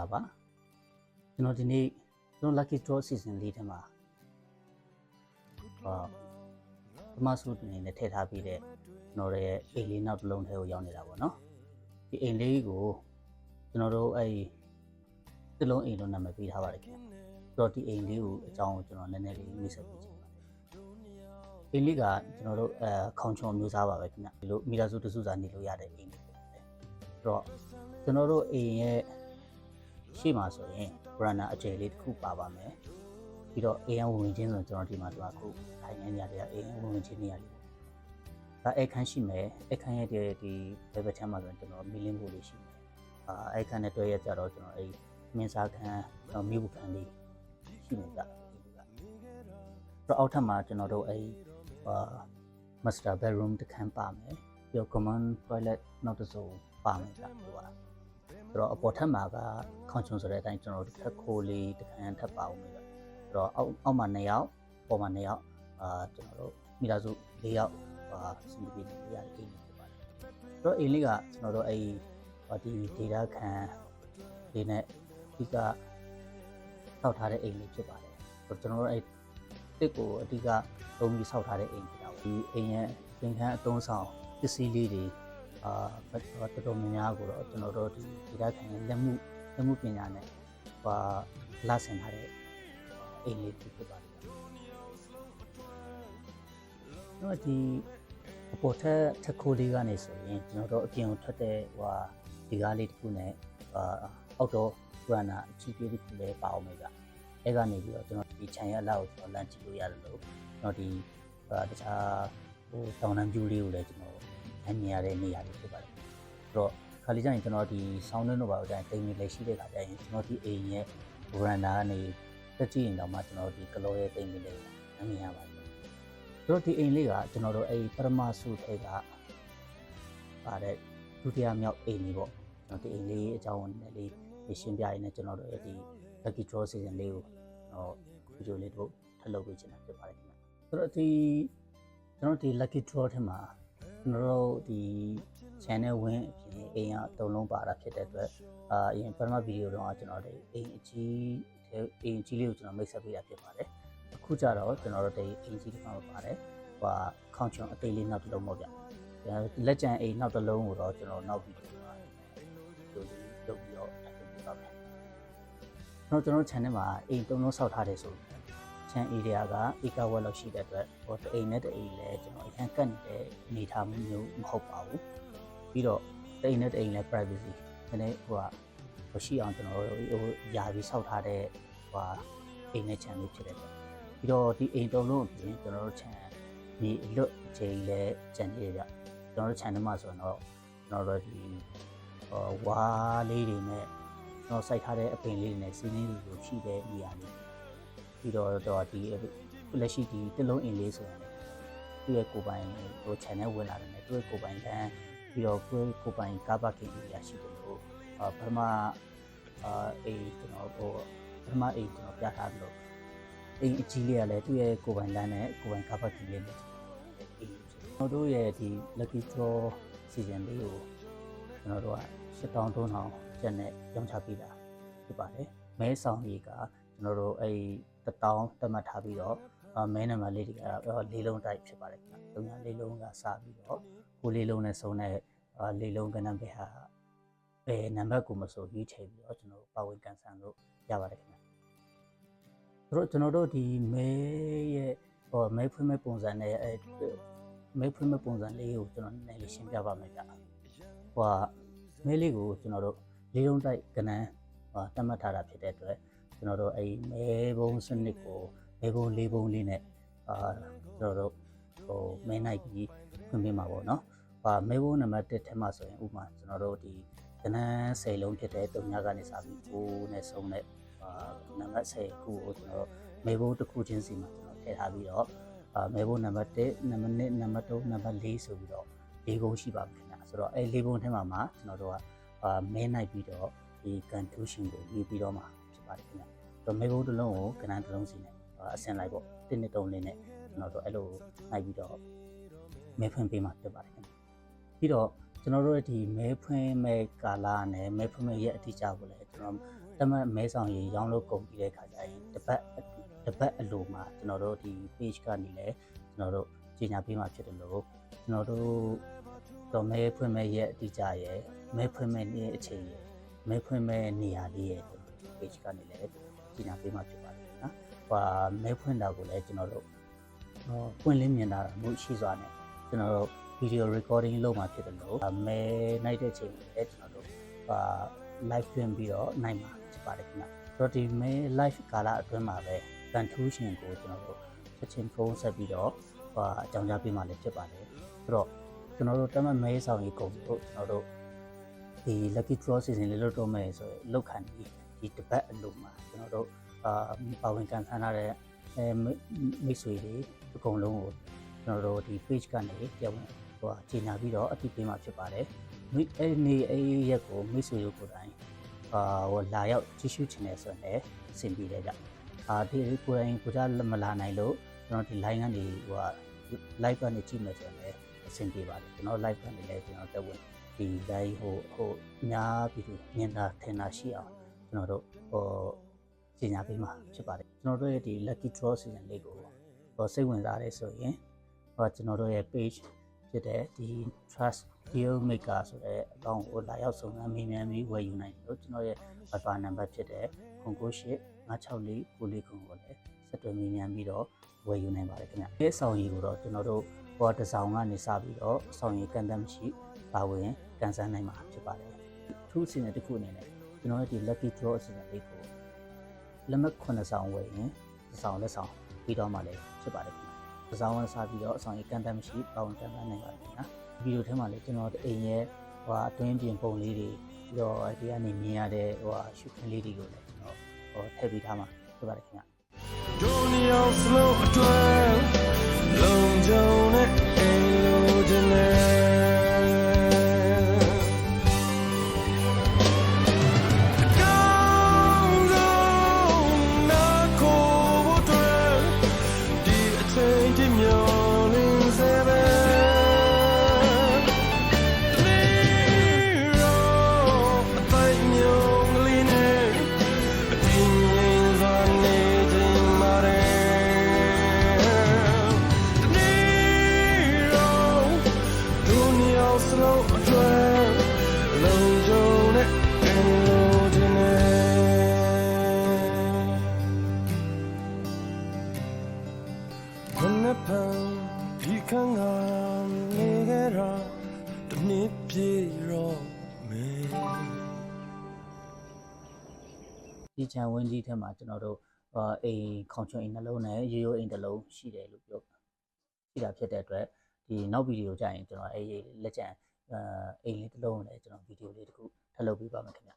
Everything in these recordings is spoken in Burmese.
လာပါကျွန်တော်ဒီနေ့ကျွန်တော် lucky draw season လေးထဲမှာအာပမဆုအနေနဲ့ထည့်ထားပြီးတဲ့ကျွန်တော်ရဲ့အိမ်လေးနောက်တစ်လုံးထဲကိုရောက်နေတာပေါ့နော်ဒီအိမ်လေးကိုကျွန်တော်တို့အဲ့တစ်လုံးအိမ်လုံးနာမည်ပေးထားပါတယ်ခင်ဗျဆိုတော့ဒီအိမ်လေးကိုအကြောင်းကိုကျွန်တော်နည်းနည်းလေးမိတ်ဆက်ပေးချင်ပါတယ်အိမ်လေးကကျွန်တော်တို့အဲခေါင်ချုံမျိုးစားပါပဲခင်ဗျဒီလိုမိသားစုတစုစာနေလို့ရတဲ့အိမ်လေးဖြစ်ပါတယ်ဆိုတော့ကျွန်တော်တို့အိမ်ရဲ့ ရှေ့မှာဆိုရင် brandner အကျယ်လေးတစ်ခုပါပါမယ်ပြီးတော့ AM ဝင်ချင်းဆိုရင်ကျွန်တော်ဒီမှာတော့အခုထိုင်နေနေရတယ် AM ဝင်ချင်းနေရတယ်ဒါအခန်းရှိမယ်အခန်းရဲ့ဒီဒီဘယ်ဘက်ချမ်းမှာဆိုရင်ကျွန်တော်မီလင်းဖို့လေးရှိမယ်အာအခန်းနဲ့တွဲရကြတော့ကျွန်တော်အဲ့မင်းစားခန်းကျွန်တော်မြို့ခန်းလေးရှိနေကြတော့အောက်ထပ်မှာကျွန်တော်တို့အဲ့အာ master bedroom တစ်ခန်းပါမယ်ပြီးတော့ common toilet နောက်တစ်စုံပါမယ်ကြာဒီပါ ဆိုတော့အပေါ်ထပ်မှာကခေါင်းချုံဆိုတဲ့အတိုင်းကျွန်တော်တို့ထက်ခိုးလေးတစ်ခန်းထပ်ပါအောင်မယ်ဆိုတော့အောက်အောက်မှာ2ယောက်ပေါ်မှာ2ယောက်အာကျွန်တော်တို့မိသားစု4ယောက်ဟာစင်ပြီးနေရတဲ့အိမ်လေးဖြစ်ပါတယ်ဆိုတော့အိမ်လေးကကျွန်တော်တို့အဲ့ဒီ data ခံလေးနဲ့ဒီကဆောက်ထားတဲ့အိမ်လေးဖြစ်ပါတယ်ဆိုတော့ကျွန်တော်တို့အဲ့တစ်ကိုအဓိကသုံးပြီးဆောက်ထားတဲ့အိမ်ဖြစ်တာပေါ့ဒီအိမ်ရဲ့သင်္ကန်းအသုံးဆောင်ပစ္စည်းလေးတွေ အာတော်တော်များများကိုတော့ကျွန်တော်တို့ဒီဒီဓာတ်ခံလက်မှုလက်မှုပညာနဲ့ဟာလာဆင်ထားတဲ့အိမ်လေးဖြစ်ပါတယ်တော့ဒီအပေါ်ထက်ထက်ခိုးလေးကနေဆိုရင်ကျွန်တော်တို့အပြင်ကိုထွက်တဲ့ဟိုဒီကားလေးတစ်ခုနဲ့အာအောက်တော့ပရနာအကြီးကြီးတစ်ခုလည်းပါအောင်မယ်ကအဲကနေပြီးတော့ကျွန်တော်ဒီခြံရဲ့အလောက်ကိုကျွန်တော်လမ်းကြည့်လို့ရတယ်လို့ကျွန်တော်ဒီတခြားဟိုတောင်တန်းပြူလေးကိုလည်းကျွန်တော် အမြင်ရတဲ့နေရာလေးဖြစ်ပါတယ်အဲ့တော့ခါလေးကျရင်ကျွန်တော်ဒီဆောင်းနှင်းတို့ပါတော့ကျရင်တိမ်မီလည်းရှိတဲ့ခါကျရင်ကျွန်တော်ဒီအိမ်ရဲ့ဗရန်ဒါကနေတက်ကြည့်ရင်တော့မှကျွန်တော်ဒီကလောရဲ့တိမ်မီလည်းအမြင်ရပါတယ်တို့ဒီအိမ်လေးကကျွန်တော်တို့အဲ့ပရမဆုထဲကပါတဲ့ဒုတိယမြောက်အိမ်လေးပေါ့ကျွန်တော်ဒီအိမ်လေးအကြောင်းနည်းလေးရှင်းပြရင်းနဲ့ကျွန်တော်တို့အဲ့ဒီ lucky draw season လေးကိုတော့ဗီဒီယိုလေးတို့ထပ်လုပ်ပေးချင်တာဖြစ်ပါတယ်ခင်ဗျဆိုတော့ဒီကျွန်တော်ဒီ lucky draw ထဲမှာ ကျွန်တော်တို့ဒီ channel ဝင်အပြင်အိမ်ကအတုံးလုံးပါတာဖြစ်တဲ့အတွက်အာအရင်ပထမဗီဒီယိုတော့ကျွန်တော်တို့အိမ်အကြီးအိမ်အကြီးလေးကိုကျွန်တော်မိတ်ဆက်ပေးတာဖြစ်ပါတယ်အခုကျတော့ကျွန်တော်တို့ဒီအိမ်ကြီးတစ်ခါပါတယ်ဟိုခေါင်းချုံအသေးလေးနောက်တစ်လုံးပေါ့ဗျလက်ကျန်အိမ်နောက်တစ်လုံးကိုတော့ကျွန်တော်နောက်ဗီဒီယိုမှာလုပ်ပြီးတော့ထပ်ပေးပါမယ်တော့ကျွန်တော် channel မှာအိမ်တုံးလုံးဆောက်ထားတယ်ဆို ချန် area ကဧကဝက်လောက်ရှိတဲ့အတွက်ဟိုတအိမ်နဲ့တအိမ်လဲကျွန်တော်အရင်ကတ်နေတဲ့အနေအထားမျိုးမဟုတ်ပါဘူးပြီးတော့တအိမ်နဲ့တအိမ်လဲ privacy နည်းနည်းဟိုကဟိုရှိအောင်ကျွန်တော်ဟိုယာပြီးဆောက်ထားတဲ့ဟိုအိမ်နဲ့ချန်လေးဖြစ်တဲ့အတွက်ပြီးတော့ဒီအိမ်တုံးလုံးအပြင်ကျွန်တော်တို့ချန်ဒီလွတ်အချိန်လဲကြံနေကြကျွန်တော်တို့ channel မှာဆိုတော့ကျွန်တော်တို့ဒီဟိုဝါလေးတွေနဲ့ကျွန်တော်စိုက်ထားတဲ့အပင်လေးတွေနဲ့စီးနေလို့ရှိတဲ့နေရာလေး ပြီးတော့တော့ဒီလက်ရှိဒီတစ်လုံးအင်လေးဆိုရင်သူ့ရဲ့ကိုယ်ပိုင်ဟို channel ဝင်လာတယ်နဲ့သူ့ရဲ့ကိုယ်ပိုင်လမ်းပြီးတော့ကိုယ်ကိုယ်ပိုင်ကားပါကင်ကြီးရရှိတယ်လို့ပထမအာအေးကျွန်တော်ဟိုပထမအေးကျွန်တော်ပြထားပြီးတော့အိမ်အကြီးလေးကလည်းသူ့ရဲ့ကိုယ်ပိုင်လမ်းနဲ့ကိုယ်ပိုင်ကားပါကင်လေးနဲ့အေးကျွန်တော်တို့ရဲ့ဒီ lucky draw season လေးကိုကျွန်တော်တို့က7000 3000ကျန်နဲ့ရောင်းချပေးတာဖြစ်ပါတယ်မဲဆောင်ကြီးကကျွန်တော်တို့အဲ့ တတောင်းတတ်မှတ်ထားပြီးတော့မဲနံပါတ်လေးတွေကတော့လေးလုံးတိုက်ဖြစ်ပါတယ်ခင်ဗျ။သုံးညာလေးလုံးကစပြီးတော့ကိုလေးလုံးနဲ့ဆုံးတဲ့လေးလုံးကနံပါတ်ဟာဘယ်နံပါတ်ကိုမဆိုရွေးချယ်ပြီးတော့ကျွန်တော်ပါဝင်ကန်ဆန်လို့ရပါတယ်ခင်ဗျ။ဆိုတော့ကျွန်တော်တို့ဒီမဲရဲ့ဟောမဲဖွင့်မဲ့ပုံစံနဲ့အဲမဲဖွင့်မဲ့ပုံစံလေးကိုကျွန်တော်နည်းနည်းလေးရှင်းပြပါမယ်ဗျ။ဟိုမဲလေးကိုကျွန်တော်တို့လေးလုံးတိုက်ကနန်းတတ်မှတ်ထားတာဖြစ်တဲ့အတွက် ကျွန်တော်တို့အဲ့မဲဘုံစနစ်ကိုမဲဘုံလေးဘုံလေးနဲ့အာကျွန်တော်တို့ဟိုမဲနိုင်ပြီးဖွင့်ပေးမှာပေါ့နော်။ဟာမဲဘုံနံပါတ်1ထဲမှာဆိုရင်ဥပမာကျွန်တော်တို့ဒီကနန်း10လုံးဖြစ်တဲ့တုံညာကနေစပြီး9နဲ့ဆုံးတဲ့အာနံပါတ်10ခုကိုကျွန်တော်တို့မဲဘုံတစ်ခုချင်းစီမှာကျွန်တော်ထည့်ထားပြီးတော့အာမဲဘုံနံပါတ်1နံပါတ်2နံပါတ်3နံပါတ်4ဆိုပြီးတော့၄ဘုံရှိပါမယ်ခင်ဗျာ။ဆိုတော့အဲ့၄ဘုံထဲမှာမှာကျွန်တော်တို့ကအာမဲနိုင်ပြီးတော့ဒီကန်တူးရှင်ကိုရေးပြီးတော့မှာဖြစ် ပါတယ်ခင်ဗျ။တော့မေဘုတ်တစ်လုံးကိုကနန်းတစ်လုံးစီနဲ့အဆင်လိုက်ပေါ့တင်းနှစ်တုံးလေးနဲ့ကျွန်တော်တို့အဲ့လိုနိုင်ပြီးတော့မဲဖွင့်ပေးမှာဖြစ်ပါတယ်ခင်ဗျ။ပြီးတော့ကျွန်တော်တို့ဒီမဲဖွင့်မဲ့ကာလနဲ့မဲဖွင့်မဲ့ရက်အတိအကျကိုလည်းကျွန်တော်တမတ်မဲဆောင်ရင်ရောင်းလို့ကုန်ပြီးတဲ့ခါကျရင်တစ်ပတ်တစ်ပတ်အလိုမှာကျွန်တော်တို့ဒီ page ကနေလည်းကျွန်တော်တို့ကြီးညာပေးမှာဖြစ်တယ်လို့ကျွန်တော်တို့တော့မဲဖွင့်မဲ့ရဲ့အတိအကျရဲ့မဲဖွင့်မဲ့နေ့အချိန်ရဲ့မဲဖွင့်မဲ့နေရာလေးရဲ့ကျွန်တော်တို့ page ကနေလည်းကြီးညာပေးမှာဖြစ်ပါတယ်နော်ဟိုမဲဖွင့်တာကိုလည်းကျွန်တော်တို့ဟိုပွင့်လင်းမြင်တာမှုရှိစွာနဲ့ကျွန်တော်တို့ video recording လုပ်မှာဖြစ်တယ်လို့မဲနိုင်တဲ့အချိန်ကိုလည်းကျွန်တော်တို့ဟာ live တွင်ပြီးတော့နိုင်မှာဖြစ်ပါတယ်ခင်ဗျ။ဆိုတော့ဒီမဲ live ကာလအတွင်းမှာပဲ confusion ကိုကျွန်တော်တို့ချက်ချင်းဖုန်းဆက်ပြီးတော့ဟာအကြောင်းကြားပေးမှလည်းဖြစ်ပါတယ်။ဆိုတော့ကျွန်တော်တို့တမတ်မဲဆောင်ရေးကုန်တို့ကျွန်တော်တို့ဒီ lucky draw season လေးလုပ်တော့မယ်ဆိုရင်လောက်ခံဒီ ဒီတစ်ပတ်အလုံးမှာကျွန်တော်တို့အာပါဝင်ကန်ဆန်းထားတဲ့အဲမိတ်ဆွေတွေအကုန်လုံးကိုကျွန်တော်တို့ဒီ page ကနေပြောင်းဟိုအခြေညာပြီးတော့အတိပေးမှဖြစ်ပါတယ်။မိအဲ့နေအဲ့ရက်ကိုမိတ်ဆွေတို့ကိုယ်တိုင်အာဟိုလာရောက်ကြည့်ရှုချင်တယ်ဆိုရင်လည်းအဆင်ပြေတယ်ကြ။အာဒီကိုယ်တိုင်ကိုကြမလာနိုင်လို့ကျွန်တော်ဒီ line ကနေဟို live ကနေကြည့်မယ်ဆိုရင်လည်းအဆင်ပြေပါတယ်ကျွန်တော် live ကနေလည်းကျွန်တော်တက်ဝင်ဒီ live ဟိုဟိုအများပြည်သူမြင်တာထင်တာရှိအောင် ကျွန်တော်တို့ဟိုပညာပေးမှာဖြစ်ပါတယ်ကျွန်တော်တို့ရဲ့ဒီ lucky draw season လေးကိုဟိုစိတ်ဝင်စားတယ်ဆိုရင်ဟိုကျွန်တော်တို့ရဲ့ page ဖြစ်တဲ့ဒီ trust deal maker ဆိုတဲ့အကောင့်ကိုလာရောက်စုံစမ်းမေးမြန်းပြီးဝယ်ယူနိုင်တယ်လို့ကျွန်တော်ရဲ့ Viber number ဖြစ်တဲ့0998 964 949ကိုလည်းဆက်သွယ်မေးမြန်းပြီးတော့ဝယ်ယူနိုင်ပါတယ်ခင်ဗျ။ဒီအဆောင်ကြီးကိုတော့ကျွန်တော်တို့ဟောတစ်ဆောင်ကနေစပြီးတော့အဆောင်ကြီးကန်သက်မရှိပါဝင်ကန်ဆန်းနိုင်မှာဖြစ်ပါတယ်။ထူးအစီအစဉ်တစ်ခုအနေနဲ့ ကျွန်တော်ရဲ့ဒီ lucky draw အစီအစဉ်လေးကိုလက်မှတ်9ဆောင်ဝယ်ရင်တစ်ဆောင်လက်ဆောင်ပြီးတော့မှလည်းဖြစ်ပါတယ်ခင်ဗျ။တစ်ဆောင်ကစပြီးတော့အဆောင်ကြီးကန်သက်မရှိပါဝင်ကန်ဆန်းနိုင်ပါတယ်ခင်ဗျာ။ဗီဒီယိုထဲမှာလည်းကျွန်တော်အိမ်ရဲ့ဟိုအတွင်းပြင်ပုံလေးတွေပြီးတော့ဒီကနေမြင်ရတဲ့ဟိုရှုခင်းလေးတွေကိုလည်းကျွန်တော်ဟိုထည့်ပေးထားမှာဖြစ်ပါတယ်ခင်ဗျာ Junior slow အတွက်လုံခြုံတဲ့ ပြည့်တော့မင်းဒီချန်ဝင်းကြီးထဲမှာကျွန်တော်တို့အာအိမ်ခေါင်ချွန်အိမ်နှလုံးနဲ့ရိုးရိုးအိမ်တစ်လုံးရှိတယ်လို့ပြောရှိတာဖြစ်တဲ့အတွက်ဒီနောက်ဗီဒီယိုကြရင်ကျွန်တော်အဲ့ဒီလက်ကျန်အာအိမ်လေးတစ်လုံးကိုလည်းကျွန်တော်ဗီဒီယိုလေးတစ်ခုထပ်လုပ်ပေးပါမယ်ခင်ဗျ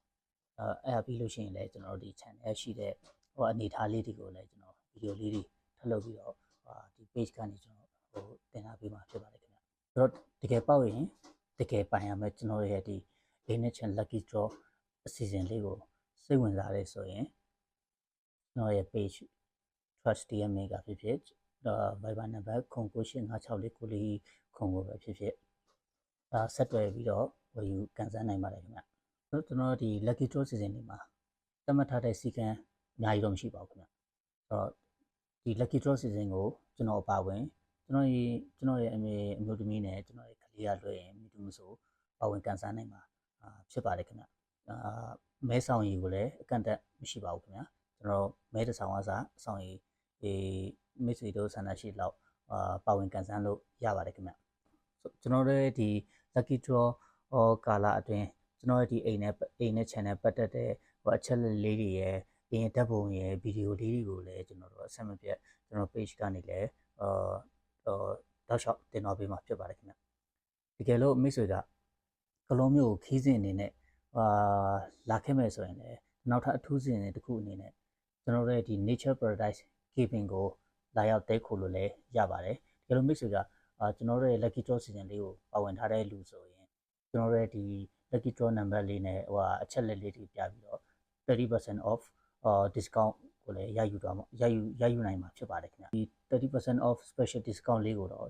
အဲအဲ့ဒါပြီးလို့ရှိရင်လည်းကျွန်တော်တို့ဒီ channel ရှိတဲ့ဟိုအနေထားလေးတွေကိုလည်းကျွန်တော်ဗီဒီယိုလေးတွေထပ်လုပ်ပြီးတော့ဟာဒီ page ကနေကျွန်တော်ဟိုတင်လာပေးမှာဖြစ်ပါတယ်ခင်ဗျဆိုတော့တကယ်ပေါက်ရင် တကယ်ပိုင်ရမယ်ကျွန်တော်ရဲ့ဒီ Lineage and Lucky Draw အစီအစဉ်လေးကိုစိတ်ဝင်စားရဲဆိုရင်ကျွန်တော်ရဲ့ page trust DMA ကဖြစ်ဖြစ်ဒါ Viber number 09966494လေးခုံကိုပဲဖြစ်ဖြစ်ဒါဆက်တွယ်ပြီးတော့ဝယ်ယူကန်ဆယ်နိုင်ပါတယ်ခင်ဗျဆိုတော့ကျွန်တော်ဒီ lucky draw season လေးမှာသတ်မှတ်ထားတဲ့စီကံအများကြီးတော့မရှိပါဘူးခင်ဗျဆိုတော့ဒီ lucky draw season ကိုကျွန်တော်အပါဝင် ကျွန်တော်ရဲ့ကျွန်တော်ရဲ့အမေအမျိုးသမီးနဲ့ကျွန်တော်ရဲ့ကလေးရလွှဲရင်မိသူမဆိုပါဝင်ကန်ဆယ်နိုင်မှာအာဖြစ်ပါတယ်ခင်ဗျအာမဲဆောင်ရီကိုလည်းအကန့်အသတ်မရှိပါဘူးခင်ဗျာကျွန်တော်မဲတစ်ဆောင်အစားအဆောင်ရီဒီမိတ်ဆွေတို့ဆန္ဒရှိလောက်အာပါဝင်ကန်ဆန်းလို့ရပါတယ်ခင်ဗျဆိုကျွန်တော်တို့ရဲ့ဒီ lucky draw ဟောကာလာအတွင်းကျွန်တော်ရဲ့ဒီအိမ်နဲ့အိမ်နဲ့ channel ပတ်သက်တဲ့ဟိုအချက်လက်လေးတွေရယ်အင်းဓာတ်ပုံရယ်ဗီဒီယိုလေးတွေကိုလည်းကျွန်တော်တို့အဆက်မပြတ်ကျွန်တော် page ကနေလည်းအာဟို တောက်လျှောက်တင်တော်ပေးမှာဖြစ်ပါတယ်ခင်ဗျတကယ်လို့မိတ်ဆွေကကလုံးမျိုးကိုခီးစဉ်အနေနဲ့အာလာခဲ့မယ်ဆိုရင်လည်းနောက်ထပ်အထူးစဉ်တွေတစ်ခုအနေနဲ့ကျွန်တော်တို့ရဲ့ဒီ nature paradise keeping ကိုလာရောက်တဲခိုလို့လည်းရပါတယ်တကယ်လို့မိတ်ဆွေကအာကျွန်တော်တို့ရဲ့ lucky draw season လေးကိုပါဝင်ထားတဲ့လူဆိုရင်ကျွန်တော်တို့ရဲ့ဒီ lucky draw number လေးနဲ့ဟိုဟာအချက်လက်လေးတွေပြပြီးတော့30% off အာ discount ကိုလည်းရယူတော့မှာရယူရယူနိုင်မှာဖြစ်ပါတယ်ခင်ဗျဒီ30% off special discount လေးကိုတော့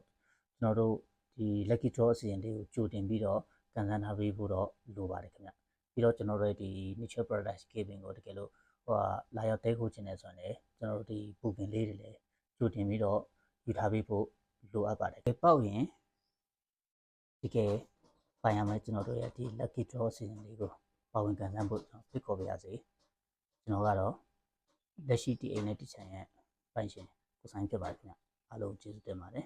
ကျွန်တော်တို့ဒီ lucky draw အစီအစဉ်လေးကိုကြိုတင်ပြီးတော့ကန်ဆန်းထားပေးဖို့တော့လိုပါတယ်ခင်ဗျပြီးတော့ကျွန်တော်တို့ဒီ Nature Paradise Cabin ကိုတကယ်လို့ဟိုဟာလာရောက်တဲခိုခြင်းနေဆိုရင်လည်းကျွန်တော်တို့ဒီ booking လေးတွေလည်းကြိုတင်ပြီးတော့ယူထားပေးဖို့လိုအပ်ပါတယ်။ပေါက်ရင်တကယ်ပိုင်ရမယ်ကျွန်တော်တို့ရဲ့ဒီ lucky draw season လေးကိုပါဝင်ကန်ဆန်းဖို့ကျွန်တော်ဖိတ်ခေါ်ပါရစေ။ကျွန်တော်ကတော့ လက်ရှိဒီအိမ်နဲ့ဒီဆိုင်ရဲ့ပိုင်ရှင်ကိုဆိုင်ဖြစ်ပါတယ်ခင်ဗျအားလုံးကျေးဇူးတင်ပါတယ်